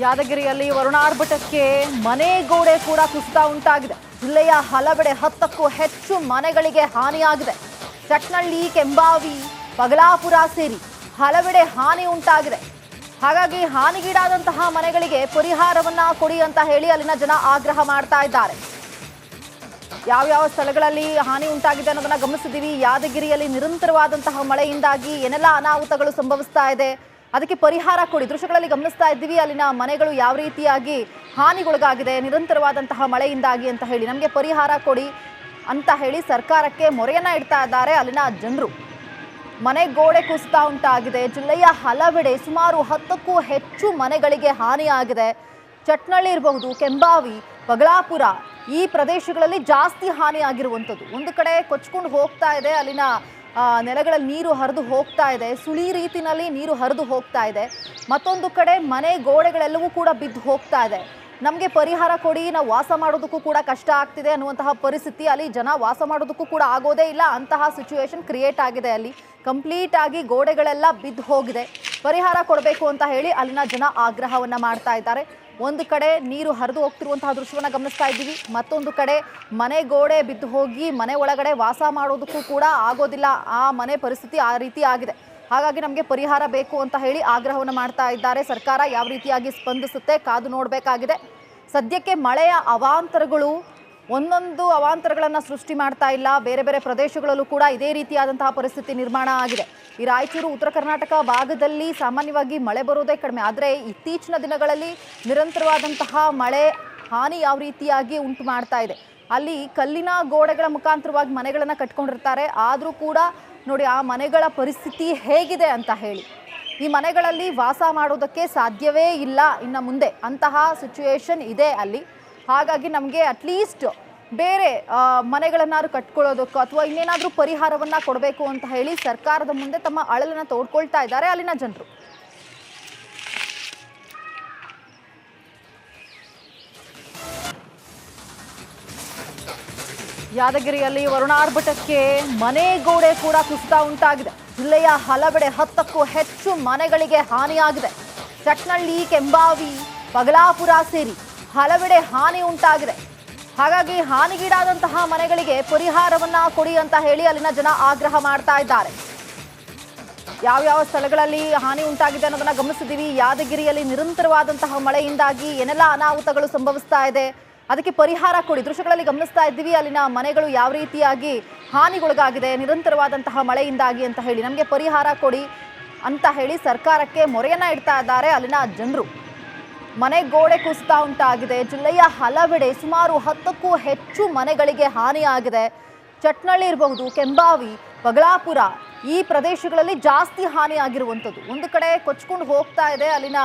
ಯಾದಗಿರಿಯಲ್ಲಿ ವರುಣಾರ್ಭಟಕ್ಕೆ ಮನೆ ಗೋಡೆ ಕೂಡ ಕುಸಿತ ಉಂಟಾಗಿದೆ. ಜಿಲ್ಲೆಯ ಹಲವೆಡೆ ಹತ್ತಕ್ಕೂ ಹೆಚ್ಚು ಮನೆಗಳಿಗೆ ಹಾನಿಯಾಗಿದೆ. ಚಟ್ನಳ್ಳಿ ಕೆಂಬಾವಿ ಪಗಲಾಪುರ ಸೇರಿ ಹಲವೆಡೆ ಹಾನಿ ಉಂಟಾಗಿದೆ. ಹಾಗಾಗಿ ಹಾನಿಗೀಡಾದಂತಹ ಮನೆಗಳಿಗೆ ಪರಿಹಾರವನ್ನ ಕೊಡಿ ಅಂತ ಹೇಳಿ ಅಲ್ಲಿನ ಜನ ಆಗ್ರಹ ಮಾಡ್ತಾ ಇದ್ದಾರೆ. ಯಾವ್ಯಾವ ಸ್ಥಳಗಳಲ್ಲಿ ಹಾನಿ ಉಂಟಾಗಿದೆ ಅನ್ನೋದನ್ನ ಗಮನಿಸಿದ್ದೀವಿ. ಯಾದಗಿರಿಯಲ್ಲಿ ನಿರಂತರವಾದಂತಹ ಮಳೆಯಿಂದಾಗಿ ಏನೆಲ್ಲ ಅನಾಹುತಗಳು ಸಂಭವಿಸ್ತಾ ಇದೆ? ಅದಕ್ಕೆ ಪರಿಹಾರ ಕೊಡಿ. ದೃಶ್ಯಗಳಲ್ಲಿ ಗಮನಿಸ್ತಾ ಇದ್ದೀವಿ. ಅಲ್ಲಿನ ಮನೆಗಳು ಯಾವ ರೀತಿಯಾಗಿ ಹಾನಿಗೊಳಗಾಗಿದೆ, ನಿರಂತರವಾದಂತಹ ಮಳೆಯಿಂದಾಗಿ ಅಂತ ಹೇಳಿ. ನಮಗೆ ಪರಿಹಾರ ಕೊಡಿ ಅಂತ ಹೇಳಿ ಸರ್ಕಾರಕ್ಕೆ ಮೊರೆಯನ್ನ ಇಡ್ತಾ ಇದ್ದಾರೆ ಅಲ್ಲಿನ ಜನರು. ಮನೆ ಗೋಡೆ ಕುಸಿತ ಉಂಟಾಗಿದೆ. ಜಿಲ್ಲೆಯ ಹಲವೆಡೆ ಸುಮಾರು ಹತ್ತಕ್ಕೂ ಹೆಚ್ಚು ಮನೆಗಳಿಗೆ ಹಾನಿಯಾಗಿದೆ. ಚಟ್ನಳ್ಳಿ ಇರಬಹುದು, ಕೆಂಬಾವಿ ಬಗಳಾಪುರ ಈ ಪ್ರದೇಶಗಳಲ್ಲಿ ಜಾಸ್ತಿ ಹಾನಿಯಾಗಿರುವಂಥದ್ದು. ಒಂದು ಕಡೆ ಕೊಚ್ಕೊಂಡು ಹೋಗ್ತಾ ಇದೆ ಅಲ್ಲಿನ ನೆಲಗಳಲ್ಲಿ ನೀರು ಹರಿದು ಹೋಗ್ತಾ ಇದೆ. ಸುಳಿ ರೀತಿನಲ್ಲಿ ನೀರು ಹರಿದು ಹೋಗ್ತಾ ಇದೆ. ಮತ್ತೊಂದು ಕಡೆ ಮನೆ ಗೋಡೆಗಳೆಲ್ಲವೂ ಕೂಡ ಬಿದ್ದು ಹೋಗ್ತಾ ಇದೆ. ನಮಗೆ ಪರಿಹಾರ ಕೊಡಿ, ನಾವು ವಾಸ ಮಾಡೋದಕ್ಕೂ ಕೂಡ ಕಷ್ಟ ಆಗ್ತಿದೆ ಅನ್ನುವಂತಹ ಪರಿಸ್ಥಿತಿ ಅಲ್ಲಿ ಜನ ವಾಸ ಮಾಡೋದಕ್ಕೂ ಕೂಡ ಆಗೋದೇ ಇಲ್ಲ. ಅಂತಹ ಸಿಚುವೇಶನ್ ಕ್ರಿಯೇಟ್ ಆಗಿದೆ ಅಲ್ಲಿ. ಕಂಪ್ಲೀಟ್ ಆಗಿ ಗೋಡೆಗಳೆಲ್ಲ ಬಿದ್ದು ಹೋಗಿದೆ. ಪರಿಹಾರ ಕೊಡಬೇಕು ಅಂತ ಹೇಳಿ ಅಲ್ಲಿನ ಜನ ಆಗ್ರಹವನ್ನು ಮಾಡ್ತಾ ಇದ್ದಾರೆ. ಒಂದು ಕಡೆ ನೀರು ಹರಿದು ಹೋಗ್ತಿರುವಂತಹ ದೃಶ್ಯವನ್ನು ಗಮನಿಸ್ತಾ ಇದ್ದೀವಿ. ಮತ್ತೊಂದು ಕಡೆ ಮನೆ ಗೋಡೆ ಬಿದ್ದು ಹೋಗಿ ಮನೆ ಒಳಗಡೆ ವಾಸ ಮಾಡೋದಕ್ಕೂ ಕೂಡ ಆಗೋದಿಲ್ಲ. ಆ ಮನೆ ಪರಿಸ್ಥಿತಿ ಆ ರೀತಿ ಆಗಿದೆ. ಹಾಗಾಗಿ ನಮಗೆ ಪರಿಹಾರ ಬೇಕು ಅಂತ ಹೇಳಿ ಆಗ್ರಹವನ್ನು ಮಾಡ್ತಾ ಇದ್ದಾರೆ. ಸರ್ಕಾರ ಯಾವ ರೀತಿಯಾಗಿ ಸ್ಪಂದಿಸುತ್ತೆ ಕಾದು ನೋಡಬೇಕಾಗಿದೆ. ಸದ್ಯಕ್ಕೆ ಮಳೆಯ ಅವಾಂತರಗಳು ಒಂದೊಂದು ಅವಾಂತರಗಳನ್ನು ಸೃಷ್ಟಿ ಮಾಡ್ತಾ ಇಲ್ಲ. ಬೇರೆ ಬೇರೆ ಪ್ರದೇಶಗಳಲ್ಲೂ ಕೂಡ ಇದೇ ರೀತಿಯಾದಂತಹ ಪರಿಸ್ಥಿತಿ ನಿರ್ಮಾಣ ಆಗಿದೆ. ಈ ರಾಯಚೂರು, ಉತ್ತರ ಕರ್ನಾಟಕ ಭಾಗದಲ್ಲಿ ಸಾಮಾನ್ಯವಾಗಿ ಮಳೆ ಬರೋದೇ ಕಡಿಮೆ. ಆದರೆ ಇತ್ತೀಚಿನ ದಿನಗಳಲ್ಲಿ ನಿರಂತರವಾದಂತಹ ಮಳೆ ಹಾನಿ ಯಾವ ರೀತಿಯಾಗಿ ಉಂಟು ಮಾಡ್ತಾ ಇದೆ. ಅಲ್ಲಿ ಕಲ್ಲಿನ ಗೋಡೆಗಳ ಮುಖಾಂತರವಾಗಿ ಮನೆಗಳನ್ನು ಕಟ್ಕೊಂಡಿರ್ತಾರೆ. ಆದರೂ ಕೂಡ ನೋಡಿ, ಆ ಮನೆಗಳ ಪರಿಸ್ಥಿತಿ ಹೇಗಿದೆ ಅಂತ ಹೇಳಿ. ಈ ಮನೆಗಳಲ್ಲಿ ವಾಸ ಮಾಡೋದಕ್ಕೆ ಸಾಧ್ಯವೇ ಇಲ್ಲ ಇನ್ನು ಮುಂದೆ. ಅಂತಹ ಸಿಚುವೇಶನ್ ಇದೆ ಅಲ್ಲಿ. ಹಾಗಾಗಿ ನಮಗೆ ಅಟ್ಲೀಸ್ಟ್ ಬೇರೆ ಮನೆಗಳನ್ನಾದ್ರು ಕಟ್ಕೊಳ್ಳೋದಕ್ಕೂ ಅಥವಾ ಇನ್ನೇನಾದರೂ ಪರಿಹಾರವನ್ನು ಕೊಡಬೇಕು ಅಂತ ಹೇಳಿ ಸರ್ಕಾರದ ಮುಂದೆ ತಮ್ಮ ಅಳಲನ್ನು ತೋಡ್ಕೊಳ್ತಾ ಇದ್ದಾರೆ ಅಲ್ಲಿನ ಜನರು. ಯಾದಗಿರಿಯಲ್ಲಿ ವರುಣಾರ್ಭಟಕ್ಕೆ ಮನೆ ಗೋಡೆ ಕೂಡ ಕುಸಿತ ಉಂಟಾಗಿದೆ. ಜಿಲ್ಲೆಯ ಹಲವೆಡೆ ಹತ್ತಕ್ಕೂ ಹೆಚ್ಚು ಮನೆಗಳಿಗೆ ಹಾನಿಯಾಗಿದೆ. ಚಟ್ನಳ್ಳಿ, ಕೆಂಬಾವಿ, ಬಗಲಾಪುರ ಸೇರಿ ಹಲವೆಡೆ ಹಾನಿ ಉಂಟಾಗಿದೆ. ಹಾಗಾಗಿ ಹಾನಿಗೀಡಾದಂತಹ ಮನೆಗಳಿಗೆ ಪರಿಹಾರವನ್ನ ಕೊಡಿ ಅಂತ ಹೇಳಿ ಅಲ್ಲಿನ ಜನ ಆಗ್ರಹ ಮಾಡ್ತಾ ಇದ್ದಾರೆ. ಯಾವ್ಯಾವ ಸ್ಥಳಗಳಲ್ಲಿ ಹಾನಿ ಉಂಟಾಗಿದೆ ಅನ್ನೋದನ್ನ ಗಮನಿಸಿದ್ದೀವಿ. ಯಾದಗಿರಿಯಲ್ಲಿ ನಿರಂತರವಾದಂತಹ ಮಳೆಯಿಂದಾಗಿ ಏನೆಲ್ಲ ಅನಾಹುತಗಳು ಸಂಭವಿಸ್ತಾ ಇದೆ? ಅದಕ್ಕೆ ಪರಿಹಾರ ಕೊಡಿ. ದೃಶ್ಯಗಳಲ್ಲಿ ಗಮನಿಸ್ತಾ ಇದ್ದೀವಿ. ಅಲ್ಲಿನ ಮನೆಗಳು ಯಾವ ರೀತಿಯಾಗಿ ಹಾನಿಗೊಳಗಾಗಿದೆ, ನಿರಂತರವಾದಂತಹ ಮಳೆಯಿಂದಾಗಿ ಅಂತ ಹೇಳಿ. ನಮಗೆ ಪರಿಹಾರ ಕೊಡಿ ಅಂತ ಹೇಳಿ ಸರ್ಕಾರಕ್ಕೆ ಮೊರೆಯನ್ನ ಇಡ್ತಾ ಇದ್ದಾರೆ ಅಲ್ಲಿನ ಜನರು. ಮನೆ ಗೋಡೆ ಕುಸಿತ ಉಂಟಾಗಿದೆ. ಜಿಲ್ಲೆಯ ಹಲವೆಡೆ ಸುಮಾರು ಹತ್ತಕ್ಕೂ ಹೆಚ್ಚು ಮನೆಗಳಿಗೆ ಹಾನಿಯಾಗಿದೆ. ಚಟ್ನಳ್ಳಿ ಇರಬಹುದು, ಕೆಂಬಾವಿ ಬಗಳಾಪುರ ಈ ಪ್ರದೇಶಗಳಲ್ಲಿ ಜಾಸ್ತಿ ಹಾನಿಯಾಗಿರುವಂಥದ್ದು. ಒಂದು ಕಡೆ ಕೊಚ್ಕೊಂಡು ಹೋಗ್ತಾ ಇದೆ ಅಲ್ಲಿನ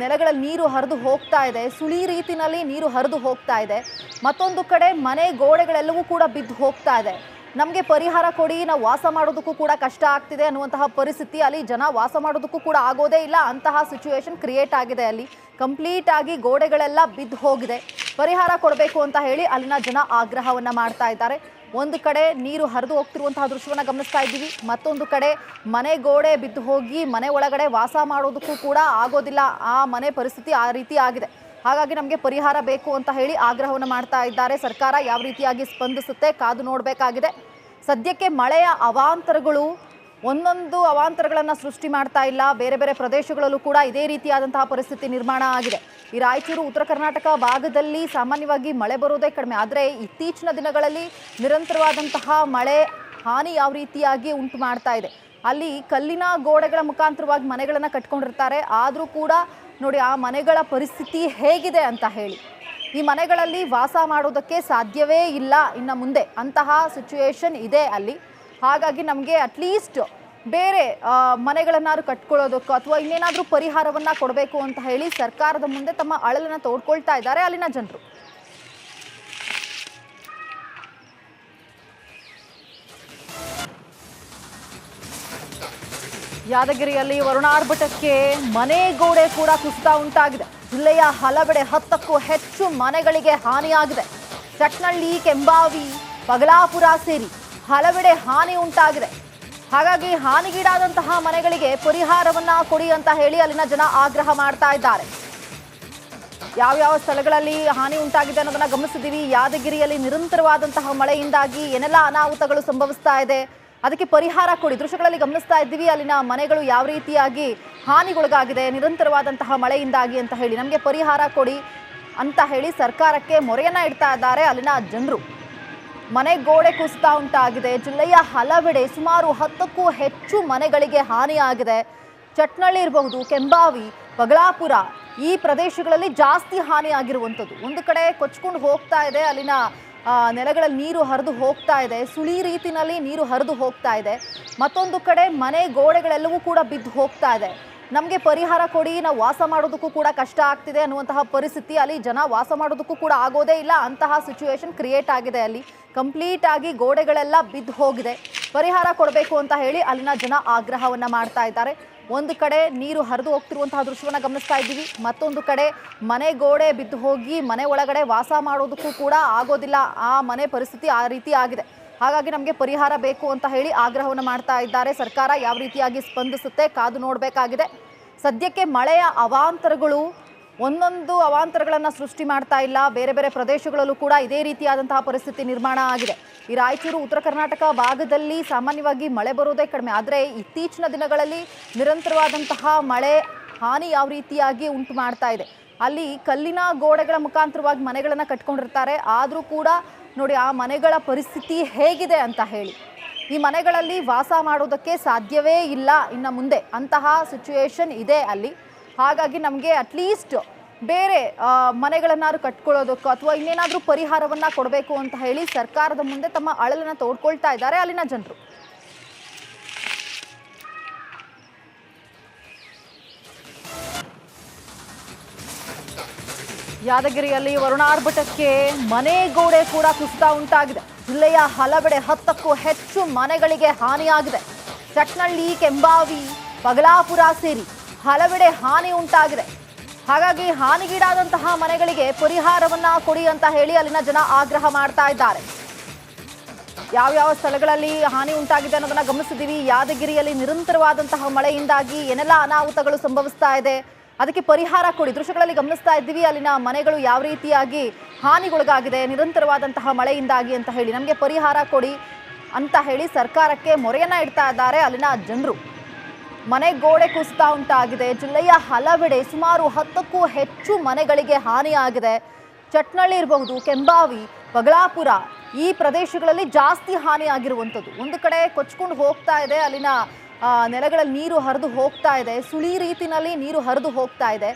ನೆಲಗಳಲ್ಲಿ ನೀರು ಹರಿದು ಹೋಗ್ತಾ ಇದೆ. ಸುಳಿ ರೀತಿನಲ್ಲಿ ನೀರು ಹರಿದು ಹೋಗ್ತಾ ಇದೆ. ಮತ್ತೊಂದು ಕಡೆ ಮನೆ ಗೋಡೆಗಳೆಲ್ಲವೂ ಕೂಡ ಬಿದ್ದು ಹೋಗ್ತಾ ಇದೆ. ನಮಗೆ ಪರಿಹಾರ ಕೊಡಿ, ನಾವು ವಾಸ ಮಾಡೋದಕ್ಕೂ ಕೂಡ ಕಷ್ಟ ಆಗ್ತಿದೆ ಅನ್ನುವಂತಹ ಪರಿಸ್ಥಿತಿ ಅಲ್ಲಿ ಜನ ವಾಸ ಮಾಡೋದಕ್ಕೂ ಕೂಡ ಆಗೋದೇ ಇಲ್ಲ. ಅಂತಹ ಸಿಚುವೇಶನ್ ಕ್ರಿಯೇಟ್ ಆಗಿದೆ ಅಲ್ಲಿ. ಕಂಪ್ಲೀಟ್ ಆಗಿ ಗೋಡೆಗಳೆಲ್ಲ ಬಿದ್ದು ಹೋಗಿದೆ. ಪರಿಹಾರ ಕೊಡಬೇಕು ಅಂತ ಹೇಳಿ ಅಲ್ಲಿನ ಜನ ಆಗ್ರಹವನ್ನು ಮಾಡ್ತಾ ಇದ್ದಾರೆ. ಒಂದು ಕಡೆ ನೀರು ಹರಿದು ಹೋಗ್ತಿರುವಂತಹ ದೃಶ್ಯವನ್ನು ಗಮನಿಸ್ತಾ ಇದ್ದೀವಿ. ಮತ್ತೊಂದು ಕಡೆ ಮನೆ ಗೋಡೆ ಬಿದ್ದು ಹೋಗಿ ಮನೆ ಒಳಗಡೆ ವಾಸ ಮಾಡೋದಕ್ಕೂ ಕೂಡ ಆಗೋದಿಲ್ಲ. ಆ ಮನೆ ಪರಿಸ್ಥಿತಿ ಆ ರೀತಿ ಆಗಿದೆ. ಹಾಗಾಗಿ ನಮಗೆ ಪರಿಹಾರ ಬೇಕು ಅಂತ ಹೇಳಿ ಆಗ್ರಹವನ್ನು ಮಾಡ್ತಾ ಇದ್ದಾರೆ. ಸರ್ಕಾರ ಯಾವ ರೀತಿಯಾಗಿ ಸ್ಪಂದಿಸುತ್ತೆ ಕಾದು ನೋಡಬೇಕಾಗಿದೆ. ಸದ್ಯಕ್ಕೆ ಮಳೆಯ ಅವಾಂತರಗಳು ಒಂದೊಂದು ಅವಾಂತರಗಳನ್ನು ಸೃಷ್ಟಿ ಮಾಡ್ತಾ ಇಲ್ಲ. ಬೇರೆ ಬೇರೆ ಪ್ರದೇಶಗಳಲ್ಲೂ ಕೂಡ ಇದೇ ರೀತಿಯಾದಂತಹ ಪರಿಸ್ಥಿತಿ ನಿರ್ಮಾಣ ಆಗಿದೆ. ಈ ರಾಯಚೂರು, ಉತ್ತರ ಕರ್ನಾಟಕ ಭಾಗದಲ್ಲಿ ಸಾಮಾನ್ಯವಾಗಿ ಮಳೆ ಬರೋದೇ ಕಡಿಮೆ. ಆದರೆ ಇತ್ತೀಚಿನ ದಿನಗಳಲ್ಲಿ ನಿರಂತರವಾದಂತಹ ಮಳೆ ಹಾನಿ ಯಾವ ರೀತಿಯಾಗಿ ಉಂಟು ಮಾಡ್ತಾ ಇದೆ. ಅಲ್ಲಿ ಕಲ್ಲಿನ ಗೋಡೆಗಳ ಮುಖಾಂತರವಾಗಿ ಮನೆಗಳನ್ನು ಕಟ್ಕೊಂಡಿರ್ತಾರೆ. ಆದರೂ ಕೂಡ ನೋಡಿ ಆ ಮನೆಗಳ ಪರಿಸ್ಥಿತಿ ಹೇಗಿದೆ ಅಂತ ಹೇಳಿ. ಈ ಮನೆಗಳಲ್ಲಿ ವಾಸ ಮಾಡೋದಕ್ಕೆ ಸಾಧ್ಯವೇ ಇಲ್ಲ ಇನ್ನು ಮುಂದೆ. ಅಂತಹ ಸಿಚುವೇಶನ್ ಇದೆ ಅಲ್ಲಿ. ಹಾಗಾಗಿ ನಮಗೆ ಅಟ್ಲೀಸ್ಟ್ ಬೇರೆ ಮನೆಗಳನ್ನಾದ್ರೂ ಕಟ್ಕೊಳ್ಳೋದಕ್ಕೋ ಅಥವಾ ಇನ್ನೇನಾದರೂ ಪರಿಹಾರವನ್ನು ಕೊಡಬೇಕು ಅಂತ ಹೇಳಿ ಸರ್ಕಾರದ ಮುಂದೆ ತಮ್ಮ ಅಳಲನ್ನು ತೋಡ್ಕೊಳ್ತಾ ಇದ್ದಾರೆ ಅಲ್ಲಿನ ಜನರು. ಯಾದಗಿರಿಯಲ್ಲಿ ವರುಣಾರ್ಭಟಕ್ಕೆ ಮನೆ ಗೋಡೆ ಕೂಡ ಕುಸಿತ ಉಂಟಾಗಿದೆ. ಜಿಲ್ಲೆಯ ಹಲವೆಡೆ ಹತ್ತಕ್ಕೂ ಹೆಚ್ಚು ಮನೆಗಳಿಗೆ ಹಾನಿಯಾಗಿದೆ. ಚಟ್ನಳ್ಳಿ, ಕೆಂಬಾವಿ, ಬಗಲಾಪುರ ಸೇರಿ ಹಲವೆಡೆ ಹಾನಿ ಉಂಟಾಗಿದೆ. ಹಾಗಾಗಿ ಹಾನಿಗೀಡಾದಂತಹ ಮನೆಗಳಿಗೆ ಪರಿಹಾರವನ್ನ ಕೊಡಿ ಅಂತ ಹೇಳಿ ಅಲ್ಲಿನ ಜನ ಆಗ್ರಹ ಮಾಡ್ತಾ ಇದ್ದಾರೆ. ಯಾವ್ಯಾವ ಸ್ಥಳಗಳಲ್ಲಿ ಹಾನಿ ಉಂಟಾಗಿದೆ ಅನ್ನೋದನ್ನ ಗಮನಿಸಿದ್ದೀವಿ. ಯಾದಗಿರಿಯಲ್ಲಿ ನಿರಂತರವಾದಂತಹ ಮಳೆಯಿಂದಾಗಿ ಏನೆಲ್ಲ ಅನಾಹುತಗಳು ಸಂಭವಿಸ್ತಾ ಇದೆ, ಅದಕ್ಕೆ ಪರಿಹಾರ ಕೊಡಿ. ದೃಶ್ಯಗಳಲ್ಲಿ ಗಮನಿಸ್ತಾ ಇದ್ದೀವಿ. ಅಲ್ಲಿನ ಮನೆಗಳು ಯಾವ ರೀತಿಯಾಗಿ ಹಾನಿಗೊಳಗಾಗಿದೆ, ನಿರಂತರವಾದಂತಹ ಮಳೆಯಿಂದಾಗಿ ಅಂತ ಹೇಳಿ. ನಮಗೆ ಪರಿಹಾರ ಕೊಡಿ ಅಂತ ಹೇಳಿ ಸರ್ಕಾರಕ್ಕೆ ಮೊರೆಯನ್ನ ಇಡ್ತಾ ಇದ್ದಾರೆ ಅಲ್ಲಿನ ಜನರು. ಮನೆ ಗೋಡೆ ಕುಸಿತ ಉಂಟಾಗಿದೆ. ಜಿಲ್ಲೆಯ ಹಲವೆಡೆ ಸುಮಾರು ಹತ್ತಕ್ಕೂ ಹೆಚ್ಚು ಮನೆಗಳಿಗೆ ಹಾನಿಯಾಗಿದೆ. ಚಟ್ನಳ್ಳಿ ಇರಬಹುದು, ಕೆಂಬಾವಿ ಬಗಳಾಪುರ ಈ ಪ್ರದೇಶಗಳಲ್ಲಿ ಜಾಸ್ತಿ ಹಾನಿಯಾಗಿರುವಂಥದ್ದು. ಒಂದು ಕಡೆ ಕೊಚ್ಕೊಂಡು ಹೋಗ್ತಾ ಇದೆ. ಅಲ್ಲಿನ ನೆಲಗಳಲ್ಲಿ ನೀರು ಹರಿದು ಹೋಗ್ತಾ ಇದೆ. ಸುಳಿ ರೀತಿನಲ್ಲಿ ನೀರು ಹರಿದು ಹೋಗ್ತಾ ಇದೆ. ಮತ್ತೊಂದು ಕಡೆ ಮನೆ ಗೋಡೆಗಳೆಲ್ಲವೂ ಕೂಡ ಬಿದ್ದು ಹೋಗ್ತಾ ಇದೆ. ನಮಗೆ ಪರಿಹಾರ ಕೊಡಿ, ನಾವು ವಾಸ ಮಾಡೋದಕ್ಕೂ ಕೂಡ ಕಷ್ಟ ಆಗ್ತಿದೆ ಅನ್ನುವಂತಹ ಪರಿಸ್ಥಿತಿ ಅಲ್ಲಿ ಜನ ವಾಸ ಮಾಡೋದಕ್ಕೂ ಕೂಡ ಆಗೋದೇ ಇಲ್ಲ. ಅಂತಹ ಸಿಚುವೇಶನ್ ಕ್ರಿಯೇಟ್ ಆಗಿದೆ ಅಲ್ಲಿ. ಕಂಪ್ಲೀಟ್ ಆಗಿ ಗೋಡೆಗಳೆಲ್ಲ ಬಿದ್ದು ಹೋಗಿದೆ. ಪರಿಹಾರ ಕೊಡಬೇಕು ಅಂತ ಹೇಳಿ ಅಲ್ಲಿನ ಜನ ಆಗ್ರಹವನ್ನು ಮಾಡ್ತಾ ಇದ್ದಾರೆ. ಒಂದು ಕಡೆ ನೀರು ಹರಿದು ಹೋಗ್ತಿರುವಂತಹ ದೃಶ್ಯವನ್ನು ಗಮನಿಸ್ತಾ ಇದ್ದೀವಿ. ಮತ್ತೊಂದು ಕಡೆ ಮನೆ ಗೋಡೆ ಬಿದ್ದು ಹೋಗಿ ಮನೆ ಒಳಗಡೆ ವಾಸ ಮಾಡೋದಕ್ಕೂ ಕೂಡ ಆಗೋದಿಲ್ಲ. ಆ ಮನೆ ಪರಿಸ್ಥಿತಿ ಆ ರೀತಿ ಆಗಿದೆ. ಹಾಗಾಗಿ ನಮಗೆ ಪರಿಹಾರ ಬೇಕು ಅಂತ ಹೇಳಿ ಆಗ್ರಹವನ್ನು ಮಾಡ್ತಾ ಇದ್ದಾರೆ. ಸರ್ಕಾರ ಯಾವ ರೀತಿಯಾಗಿ ಸ್ಪಂದಿಸುತ್ತೆ ಕಾದು ನೋಡಬೇಕಾಗಿದೆ. ಸದ್ಯಕ್ಕೆ ಮಳೆಯ ಅವಾಂತರಗಳು ಒಂದೊಂದು ಅವಾಂತರಗಳನ್ನು ಸೃಷ್ಟಿ ಮಾಡ್ತಾ ಇಲ್ಲ. ಬೇರೆ ಬೇರೆ ಪ್ರದೇಶಗಳಲ್ಲೂ ಕೂಡ ಇದೇ ರೀತಿಯಾದಂತಹ ಪರಿಸ್ಥಿತಿ ನಿರ್ಮಾಣ ಆಗಿದೆ. ಈ ರಾಯಚೂರು, ಉತ್ತರ ಕರ್ನಾಟಕ ಭಾಗದಲ್ಲಿ ಸಾಮಾನ್ಯವಾಗಿ ಮಳೆ ಬರೋದೇ ಕಡಿಮೆ. ಆದರೆ ಇತ್ತೀಚಿನ ದಿನಗಳಲ್ಲಿ ನಿರಂತರವಾದಂತಹ ಮಳೆ ಹಾನಿ ಯಾವ ರೀತಿಯಾಗಿ ಉಂಟು ಮಾಡ್ತಾ ಇದೆ. ಅಲ್ಲಿ ಕಲ್ಲಿನ ಗೋಡೆಗಳ ಮುಖಾಂತರವಾಗಿ ಮನೆಗಳನ್ನು ಕಟ್ಕೊಂಡಿರ್ತಾರೆ. ಆದರೂ ಕೂಡ ನೋಡಿ, ಆ ಮನೆಗಳ ಪರಿಸ್ಥಿತಿ ಹೇಗಿದೆ ಅಂತ ಹೇಳಿ. ಈ ಮನೆಗಳಲ್ಲಿ ವಾಸ ಮಾಡೋದಕ್ಕೆ ಸಾಧ್ಯವೇ ಇಲ್ಲ ಇನ್ನು ಮುಂದೆ. ಅಂತಹ ಸಿಚುವೇಶನ್ ಇದೆ ಅಲ್ಲಿ. ಹಾಗಾಗಿ ನಮಗೆ ಅಟ್ಲೀಸ್ಟ್ ಬೇರೆ ಮನೆಗಳನ್ನಾದ್ರು ಕಟ್ಕೊಳ್ಳೋದಕ್ಕೋ ಅಥವಾ ಇನ್ನೇನಾದರೂ ಪರಿಹಾರವನ್ನ ಕೊಡಬೇಕು ಅಂತ ಹೇಳಿ ಸರ್ಕಾರದ ಮುಂದೆ ತಮ್ಮ ಅಳಲನ್ನ ತೋಡ್ಕೊಳ್ತಾ ಇದ್ದಾರೆ ಅಲ್ಲಿನ ಜನರು. ಯಾದಗಿರಿಯಲ್ಲಿ ವರುಣಾರ್ಭಟಕ್ಕೆ ಮನೆ ಗೋಡೆ ಕೂಡ ಕುಸಿತ ಉಂಟಾಗಿದೆ. ಜಿಲ್ಲೆಯ ಹಲವೆಡೆ ಹತ್ತಕ್ಕೂ ಹೆಚ್ಚು ಮನೆಗಳಿಗೆ ಹಾನಿಯಾಗಿದೆ. ಚಟ್ನಳ್ಳಿ ಕೆಂಬಾವಿ, ಬಗಲಾಪುರ ಸೇರಿ ಹಲವೆಡೆ ಹಾನಿ ಉಂಟಾಗಿದೆ. ಹಾಗಾಗಿ ಹಾನಿಗೀಡಾದಂತಹ ಮನೆಗಳಿಗೆ ಪರಿಹಾರವನ್ನ ಕೊಡಿ ಅಂತ ಹೇಳಿ ಅಲ್ಲಿನ ಜನ ಆಗ್ರಹ ಮಾಡ್ತಾ ಇದ್ದಾರೆ. ಯಾವ್ಯಾವ ಸ್ಥಳಗಳಲ್ಲಿ ಹಾನಿ ಉಂಟಾಗಿದೆ ಅನ್ನೋದನ್ನ ಗಮನಿಸಿದ್ದೀವಿ. ಯಾದಗಿರಿಯಲ್ಲಿ ನಿರಂತರವಾದಂತಹ ಮಳೆಯಿಂದಾಗಿ ಏನೆಲ್ಲ ಅನಾಹುತಗಳು ಸಂಭವಿಸ್ತಾ ಇದೆ? ಅದಕ್ಕೆ ಪರಿಹಾರ ಕೊಡಿ. ದೃಶ್ಯಗಳಲ್ಲಿ ಗಮನಿಸ್ತಾ ಇದ್ದೀವಿ. ಅಲ್ಲಿನ ಮನೆಗಳು ಯಾವ ರೀತಿಯಾಗಿ ಹಾನಿಗೊಳಗಾಗಿದೆ, ನಿರಂತರವಾದಂತಹ ಮಳೆಯಿಂದಾಗಿ ಅಂತ ಹೇಳಿ. ನಮಗೆ ಪರಿಹಾರ ಕೊಡಿ ಅಂತ ಹೇಳಿ ಸರ್ಕಾರಕ್ಕೆ ಮೊರೆಯನ್ನ ಇಡ್ತಾ ಇದ್ದಾರೆ ಅಲ್ಲಿನ ಜನರು. ಮನೆ ಗೋಡೆ ಕುಸಿತ ಉಂಟಾಗಿದೆ. ಜಿಲ್ಲೆಯ ಹಲವೆಡೆ ಸುಮಾರು ಹತ್ತಕ್ಕೂ ಹೆಚ್ಚು ಮನೆಗಳಿಗೆ ಹಾನಿಯಾಗಿದೆ. ಚಟ್ನಳ್ಳಿ ಇರಬಹುದು, ಕೆಂಬಾವಿ ಬಗಳಾಪುರ ಈ ಪ್ರದೇಶಗಳಲ್ಲಿ ಜಾಸ್ತಿ ಹಾನಿಯಾಗಿರುವಂಥದ್ದು. ಒಂದು ಕಡೆ ಕೊಚ್ಕೊಂಡು ಹೋಗ್ತಾ ಇದೆ ಅಲ್ಲಿನ ನೆಲಗಳಲ್ಲಿ ನೀರು ಹರಿದು ಹೋಗ್ತಾ ಇದೆ. ಸುಳಿ ರೀತಿನಲ್ಲಿ ನೀರು ಹರಿದು ಹೋಗ್ತಾ ಇದೆ.